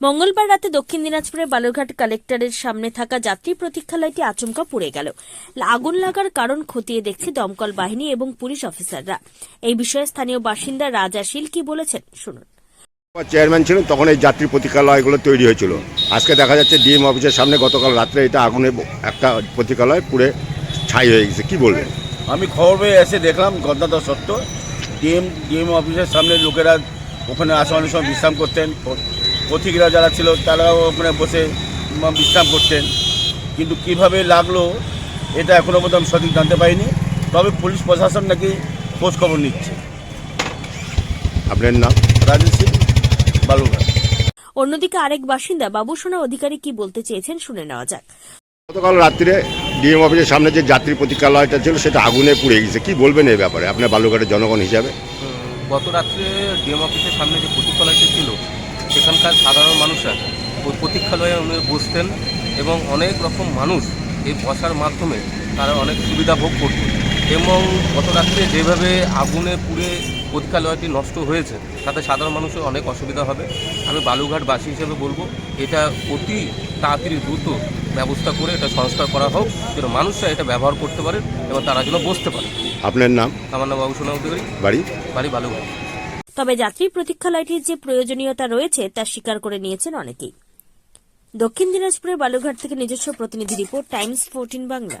মঙ্গলবার রাতে দক্ষিণ দিনাজপুরের বালুরঘাট কালেক্টরের সামনে থাকা যাত্রী প্রতীক্ষালয়টি আচমকা পুড়ে গেল। আগুন লাগার কারণ খতিয়ে দেখছে দমকল বাহিনী এবং পুলিশ অফিসাররা। এই বিষয়ে স্থানীয় বাসিন্দা রাজা শীল কি বলেছেন শুনুন। চেয়ারম্যান ছিলেন তখন এই যাত্রী প্রতীক্ষালয়গুলো তৈরি হয়েছিল। আজকে দেখা যাচ্ছে ডিএম অফিসের সামনে গতকাল রাত্রে এটা আগুনে একটা প্রতীক্ষালয় পুড়ে ছাই হয়ে গেছে। কি বলবেন? আমি খবর পেয়ে এসে দেখলাম ঘটনাটা সত্য। ডিএম ডিএম অফিসের সামনে লোকেরা ওখানে আসা অনেক সময় বিশ্রাম করতেন। পথিকরা যারা ছিল তারাও ওখানে বসে বিশ্রাম করতেন। কিন্তু কীভাবে লাগল এটা এখনও পর্যন্ত আমি সঠিক জানতে পারিনি। তবে পুলিশ প্রশাসন নাকি খোঁজ খবর নিচ্ছে। আপনার নাম? রাজেশ সিং বালুরঘাট। অন্যদিকে আরেক বাসিন্দা বাবুসোনা অধিকারী কি বলতে চেয়েছেন শুনে নেওয়া যাক। গতকাল রাত্রে ডিএম অফিসের সামনে যে যাত্রী প্রতীক্ষালয়টা ছিল সেটা আগুনে পুড়ে গেছে। কি বলবেন এই ব্যাপারে? আপনার বালুঘাটের জনগণ হিসাবে? গত রাত্রে ডিএম অফিসের সামনে যে প্রতীক্ষালয়টি ছিল সেখানকার সাধারণ মানুষরা ওই প্রতীক্ষালয়ে উনি বসতেন এবং অনেক রকম মানুষ এই বসার মাধ্যমে তারা অনেক সুবিধা ভোগ করত। এবং গত রাত্রে যেভাবে আগুনে পুড়ে প্রতীক্ষালয়টি নষ্ট হয়েছে তাতে সাধারণ মানুষের অনেক অসুবিধা হবে। আমি বালুঘাটবাসী হিসেবে বলব এটা অতি তাড়াতাড়ি দ্রুত ব্যবস্থা করে এটা সংস্কার করা হোক যেন মানুষরা এটা ব্যবহার করতে পারে এবং তারা যেন বসতে পারে। আপনার নাম? আমার নাম বাবু সোনা অধিকারী। বাড়ি? বাড়ি বালুঘাট। তবে যাত্রী প্রতীক্ষালয়টির যে প্রয়োজনীয়তা রয়েছে, তা স্বীকার করে নিয়েছেন অনেকেই। দক্ষিণ দিনাজপুরের বালুঘাট থেকে নিজস্ব প্রতিনিধি report, Times fourteen Bangla.